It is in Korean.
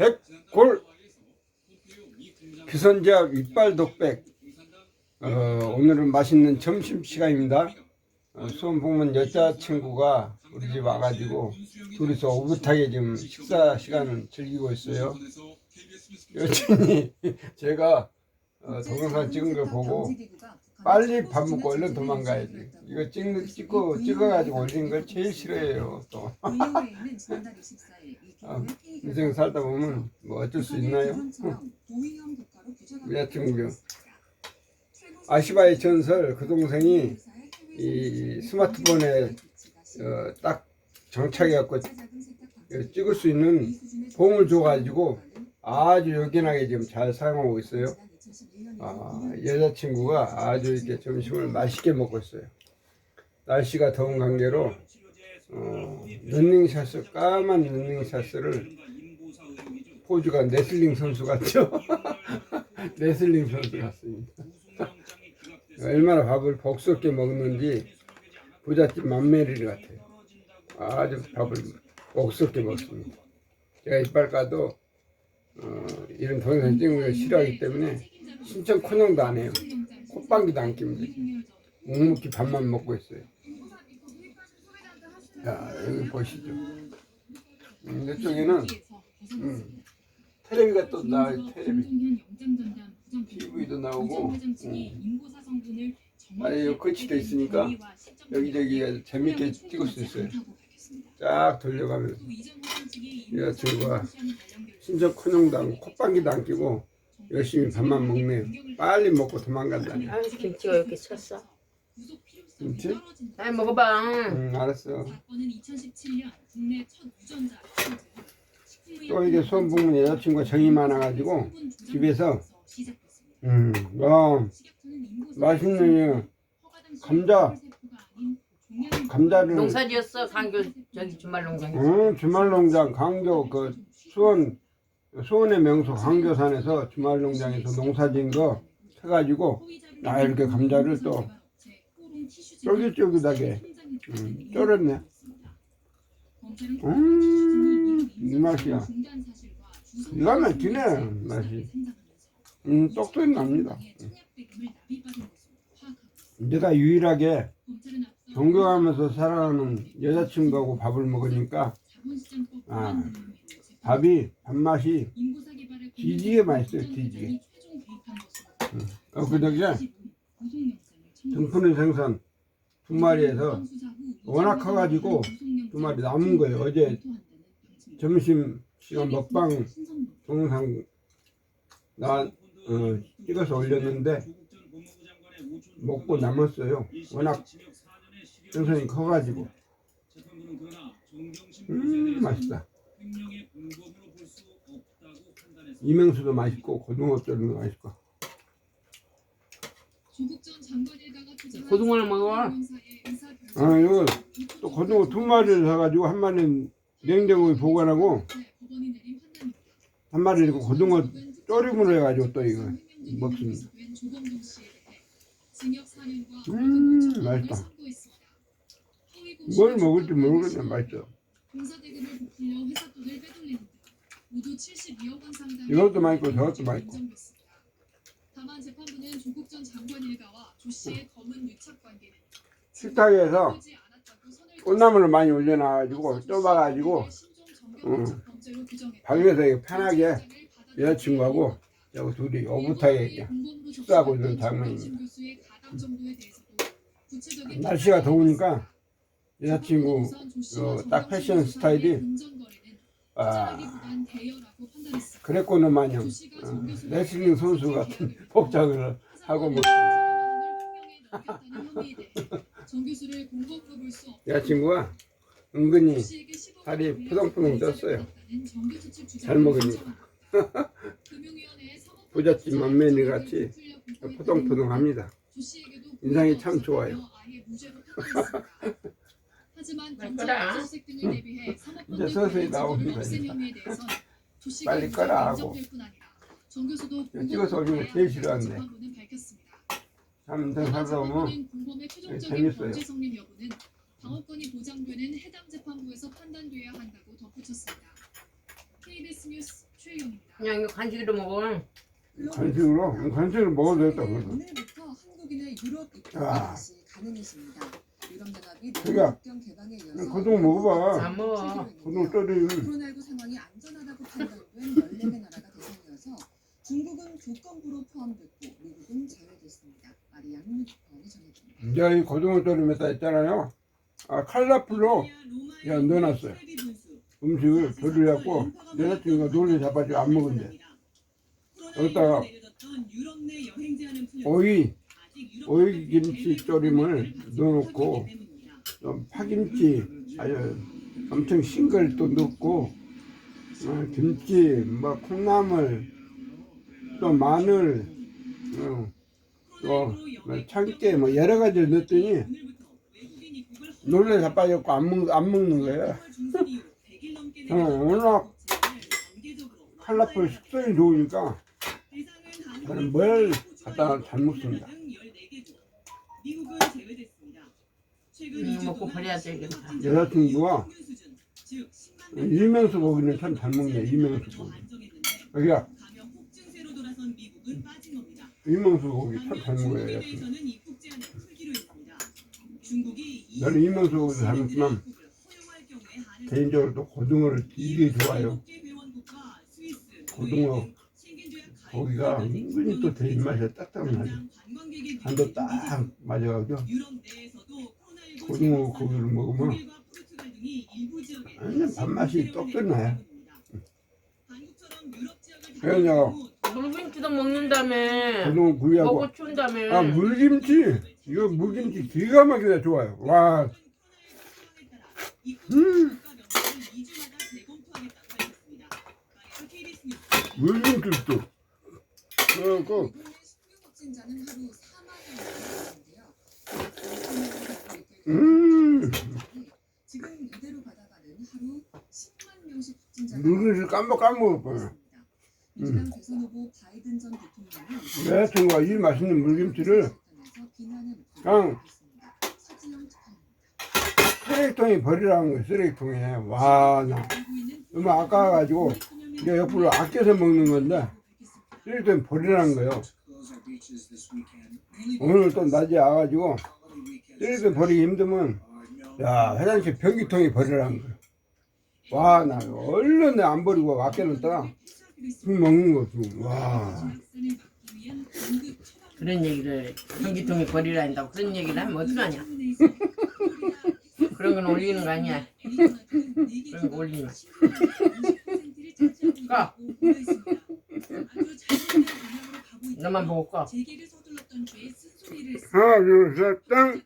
백골 기선제압 이빨 독백 어, 오늘은 맛있는 점심 시간입니다. 어, 수원 보면 여자친구가 우리 집 와가지고 둘이서 오붓하게 지금 식사 시간을 즐기고 있어요. 여친이 제가 어, 동영상 찍은 걸 보고 빨리 밥 먹고 얼른 도망가야지. 이거 찍는 찍고 찍어가지고 올리는 걸 제일 싫어해요. 또 아, 인생 살다 보면 뭐 어쩔 수 있나요? 여자친구요. 아시바의 전설 그 동생이 이 스마트폰에 어, 딱 장착해갖고 찍을 수 있는 봉을 줘가지고 아주 요긴하게 지금 잘 사용하고 있어요. 아, 여자친구가 아주 이렇게 점심을 맛있게 먹고 있어요. 날씨가 더운 관계로 어, 런닝샷을 까만 런닝샷을 포즈가 네슬링 선수 같죠? 네슬링 선수 같습니다. 얼마나 밥을 복스럽게 먹는지 부잣집 맘메리 같아요. 아주 밥을 복스럽게 먹습니다. 제가 이빨 까도 어, 이런 동영상 찍는 걸 싫어하기 때문에 신청 코녕도 안 해요. 콧방귀도 안 낍니다. 묵묵히 밥만 먹고 있어요. 자, 여기 보시죠. 음, 이쪽에는 음, 텔레비가 또 나와요, 텔레비. TV도 나오고, 음. 아니, 요 거치대 있으니까 여기저기 재밌게 찍을 수 있어요. 쫙 돌려가면서. 여자친구가 신청 코녕도 안, 콧방귀도 안 끼고 열심히 밥만 먹네요. 빨리 먹고 도망간다니. 아, 김치가 이렇게 쳤어. 김치? 아, 먹어봐. 응, 알았어. 사건은 2017년 국내 첫 유전자 키트 또 이게 수원 부문 여자친구가 정이 많아가지고 집에서. 음, 와, 맛있네요. 감자. 감자를 농사지었어, 강교 저기 주말 농장. 응, 주말농장 강교 그 수원 수원의 명소 강교산에서 주말농장에서 농사진 거 해가지고 아, 이렇게 감자를 또 쫄깃쫄깃하게 음, 쫄았네. 음, 이 맛이야. 기가 막히네, 맛이. 음, 똑소리 납니다. 내가 유일하게 존경하면서 살아가는 여자친구하고 밥을 먹으니까 아, 밥이 밥맛이 뒤지게 맛있어요, 뒤지게. 어, 그저께 등푸른 생선 두 마리에서 워낙 커가지고 두 마리 남은 거예요. 어제 점심 시간 먹방 동영상 나 어, 찍어서 올렸는데 먹고 남았어요. 워낙 생선이 커가지고 음 맛있다. 이명수도 맛있고 고등어뼈도 맛있고 고등어를 먹어. 아 이거 또 고등어 두 마리를 사가지고 한 마리는 냉장고에 보관하고 한 마리는 그 고등어 조림으로 해가지고 또 이거 먹습니다. 음 맛있다. 뭘 먹을지 모르겠네 맛있어. 공사 대금을 부풀려 회사 돈을 빼돌리는 등 모두 72억 원 상당의 이것도 맛있고 저것도 맛있고. 인정됐습니다. 다만 재판부는 조국 전 장관 일가와 조 씨의 검은 유착 관계는 식탁에서 보지 않았다고 선을 꽃나무를 많이 올려놔가지고 좁아가지고 응. 방에서 이렇게 편하게 여자친구하고 여기 둘이 오붓하게 식사하고 있는 장면입니다. 날씨가 더우니까 여자친구 어, 딱 패션 스타일이 아, 그랬고는 마냥 어, 레슬링 선수 같은 복장을 하고 뭐 여자친구가 은근히 살이 푸동푸동 쪘어요. 잘 먹으니까. 부잣집 맏며느리 같이 푸동푸동합니다. 인상이 참 좋아요. 하지만 거라. 정책 등을 대비해 이제 서서히 나옵니다, 이제. 빨리 꺼라 하고. 정 교수도 이거 찍어서 올리는 거 제일 싫어하는데. 재판부는 밝혔습니다. 보면 공범의 최종적인 재밌어요. 범죄 성립 여부는 방어권이 보장되는 해당 재판부에서 판단돼야 한다고 덧붙였습니다. KBS 뉴스 트릴리언입니다. 그냥 이거 간식으로 먹어. 간식으로 간식을 먹어도 그래서 오늘부터 한국인의 유럽 입국이 야. 다시 가능해집니다. 개방에 이어서 고등어 먹어봐. 안 먹어. 고등어 떨이 코로나19 상황이 안전하다고 판단된 14개 나라가 대상이어서 중국은 조건부로 포함됐고 미국은 제외됐습니다. 마리앙 루퍼이 전해집니다. 이제 이 고등어 떨이 몇다 있잖아요 아 칼라풀로 그냥 넣어놨어요 음식을 조리해갖고 내 여자친구가 놀래 잡아주고 안 먹은대 여기다가 오이 오이 김치 조림을 넣어놓고 좀 파김치 아주 엄청 신걸또 넣고 어, 김치 뭐 콩나물 또 마늘 어, 또 뭐, 참깨 뭐 여러 가지를 넣었더니 놀래 자빠졌고 안, 먹, 안 먹는 거예요. 어, 워낙 칼라풀 식성이 좋으니까 저는 뭘 갖다가 잘 먹습니다 음, 먹고 버려야 되겠다. 여자친구가 이명수 고기는 참 잘 먹네 이명수 고기. 여기가 이명수 고기 참 잘 먹어요 여자친구 나는 이명수 고기도 잘 먹지만 개인적으로 또 고등어를 되게 좋아해요 고등어 고기가 은근히 또제 입맛에 딱딱 맞아 간도 딱 맞아가지고 고등어 고기를 먹으면 완전 밥맛이 똑 끝나요. 그래서 물김치도 먹는다며. 고등어 구이하고. 먹고 추운다며. 아 물김치? 이거 물김치 기가 막히게 좋아요. 와. 음, 물김치도. 그리고 미국의 신규 확진자는 하루 4만 명인데요. 음. 지금 이대로 가다가는 하루 10만 명씩 확진자가 물김치 깜빡 까먹을 뻔해 민주당 대선 후보 바이든 전 대통령은 내 여자친구가 이 맛있는 물김치를 비난의 그냥 목소리를 서지영 특파입니다. 쓰레기통에 버리라는 거예요 쓰레기통에 와나. 너무 아까워가지고 이게 옆으로 아껴서 먹는 건데 쓰레기통에 버리라는 거예요. 오늘 또 낮에 와가지고 쓰레기통 버리기 힘들면 야 화장실 변기통에 버리라는 거예요 와나 얼른 내 안 버리고 아껴놨다가 술 먹는 거 지금 와 그런 얘기를 전기통에 버리라 한다고 그런 얘기를 하면 어떡하냐. 그런 건 올리는 거 아니야. 그런 거 마. 까. 너만 보고 꺼. 하나 둘셋땅